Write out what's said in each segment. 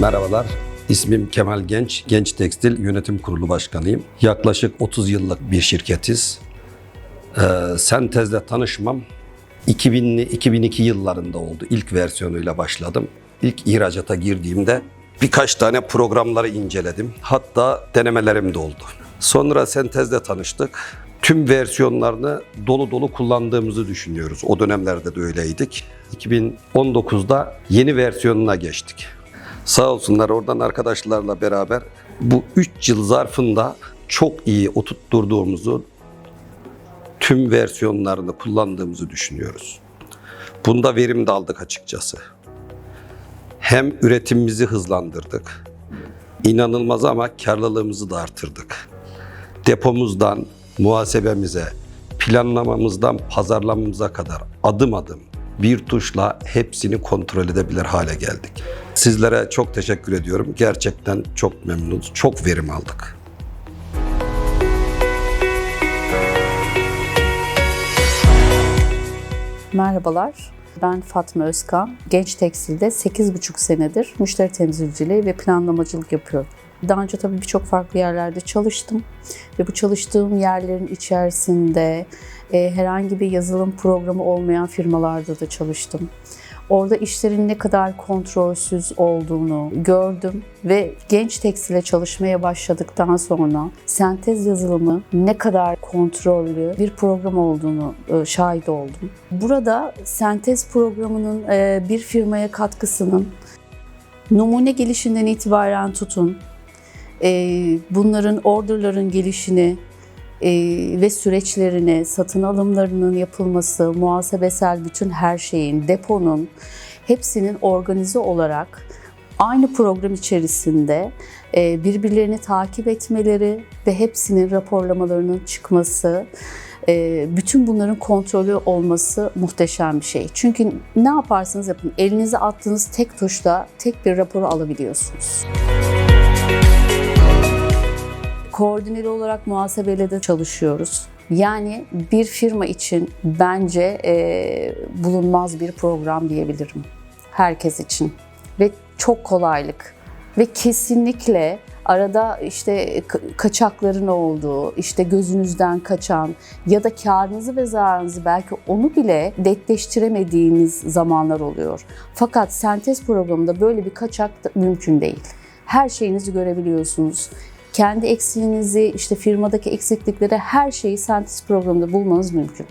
Merhabalar. İsmim Kemal Genç. Genç Tekstil Yönetim Kurulu Başkanıyım. Yaklaşık 30 yıllık bir şirketiz. Ee, Sentez'le tanışmam 2000'li 2002 yıllarında oldu. İlk versiyonuyla başladım. İlk ihracata girdiğimde birkaç tane programları inceledim. Hatta denemelerim de oldu. Sonra Sentez'le tanıştık. Tüm versiyonlarını dolu dolu kullandığımızı düşünüyoruz. O dönemlerde de öyleydik. 2019'da yeni versiyonuna geçtik. Sağ olsunlar oradan arkadaşlarla beraber bu 3 yıl zarfında çok iyi oturtturduğumuzu, tüm versiyonlarını kullandığımızı düşünüyoruz. Bunda verim de aldık açıkçası. Hem üretimimizi hızlandırdık. İnanılmaz ama karlılığımızı da artırdık. Depomuzdan muhasebemize, planlamamızdan pazarlamamıza kadar adım adım bir tuşla hepsini kontrol edebilir hale geldik. Sizlere çok teşekkür ediyorum. Gerçekten çok memnunuz. Çok verim aldık. Merhabalar, ben Fatma Özkan. Genç Tekstil'de 8,5 senedir müşteri temsilciliği ve planlamacılık yapıyorum. Daha önce tabii birçok farklı yerlerde çalıştım ve bu çalıştığım yerlerin içerisinde e, herhangi bir yazılım programı olmayan firmalarda da çalıştım. Orada işlerin ne kadar kontrolsüz olduğunu gördüm ve genç tekstile çalışmaya başladıktan sonra sentez yazılımı ne kadar kontrollü bir program olduğunu e, şahit oldum. Burada sentez programının e, bir firmaya katkısının numune gelişinden itibaren tutun, bunların orderların gelişini e, ve süreçlerini, satın alımlarının yapılması, muhasebesel bütün her şeyin, deponun hepsinin organize olarak aynı program içerisinde e, birbirlerini takip etmeleri ve hepsinin raporlamalarının çıkması, e, bütün bunların kontrolü olması muhteşem bir şey. Çünkü ne yaparsanız yapın, elinize attığınız tek tuşla tek bir raporu alabiliyorsunuz. Koordineli olarak muhasebeyle de çalışıyoruz. Yani bir firma için bence e, bulunmaz bir program diyebilirim. Herkes için. Ve çok kolaylık. Ve kesinlikle arada işte ka- kaçakların olduğu, işte gözünüzden kaçan ya da karınızı ve zararınızı belki onu bile netleştiremediğiniz zamanlar oluyor. Fakat sentez programında böyle bir kaçak da mümkün değil. Her şeyinizi görebiliyorsunuz kendi eksiğinizi, işte firmadaki eksiklikleri her şeyi Sentez programında bulmanız mümkün.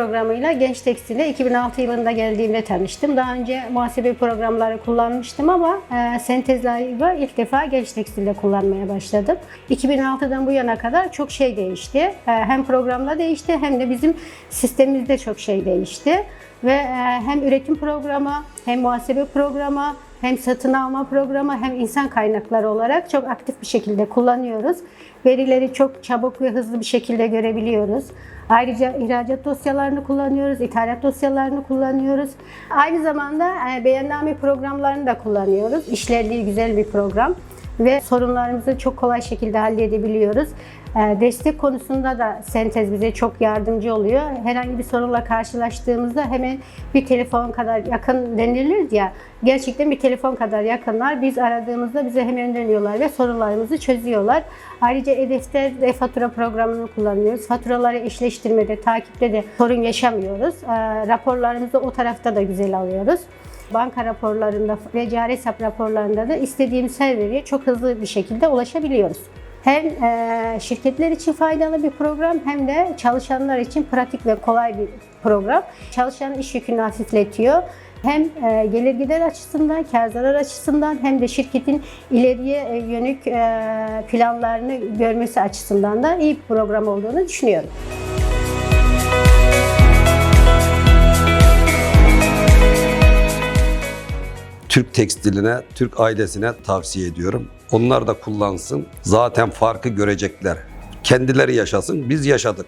Programıyla Genç Tekstil'e 2006 yılında geldiğimde tanıştım. Daha önce muhasebe programları kullanmıştım ama e, Sentez Live'ı ilk defa Genç Tekstil'de kullanmaya başladım. 2006'dan bu yana kadar çok şey değişti. E, hem programda değişti hem de bizim sistemimizde çok şey değişti. Ve e, hem üretim programı hem muhasebe programı hem satın alma programı hem insan kaynakları olarak çok aktif bir şekilde kullanıyoruz. Verileri çok çabuk ve hızlı bir şekilde görebiliyoruz. Ayrıca ihracat dosyalarını kullanıyoruz, ithalat dosyalarını kullanıyoruz. Aynı zamanda e, beyanname programlarını da kullanıyoruz. İşlerliği güzel bir program ve sorunlarımızı çok kolay şekilde halledebiliyoruz. E, Destek konusunda da Sentez bize çok yardımcı oluyor. Herhangi bir sorunla karşılaştığımızda hemen bir telefon kadar yakın denilir ya, gerçekten bir telefon kadar yakınlar. Biz aradığımızda bize hemen dönüyorlar ve sorunlarımızı çözüyorlar. Ayrıca e-defter ve fatura programını kullanıyoruz. Faturaları eşleştirmede, takipte de sorun yaşamıyoruz. E, Raporlarımızı o tarafta da güzel alıyoruz. Banka raporlarında ve cari hesap raporlarında da istediğimiz her çok hızlı bir şekilde ulaşabiliyoruz. Hem e, şirketler için faydalı bir program hem de çalışanlar için pratik ve kolay bir program. Çalışanın iş yükünü hafifletiyor. Hem e, gelir gider açısından, kar zarar açısından hem de şirketin ileriye e, e, planlarını görmesi açısından da iyi bir program olduğunu düşünüyorum. Türk tekstiline, Türk ailesine tavsiye ediyorum. Onlar da kullansın. Zaten farkı görecekler. Kendileri yaşasın, biz yaşadık.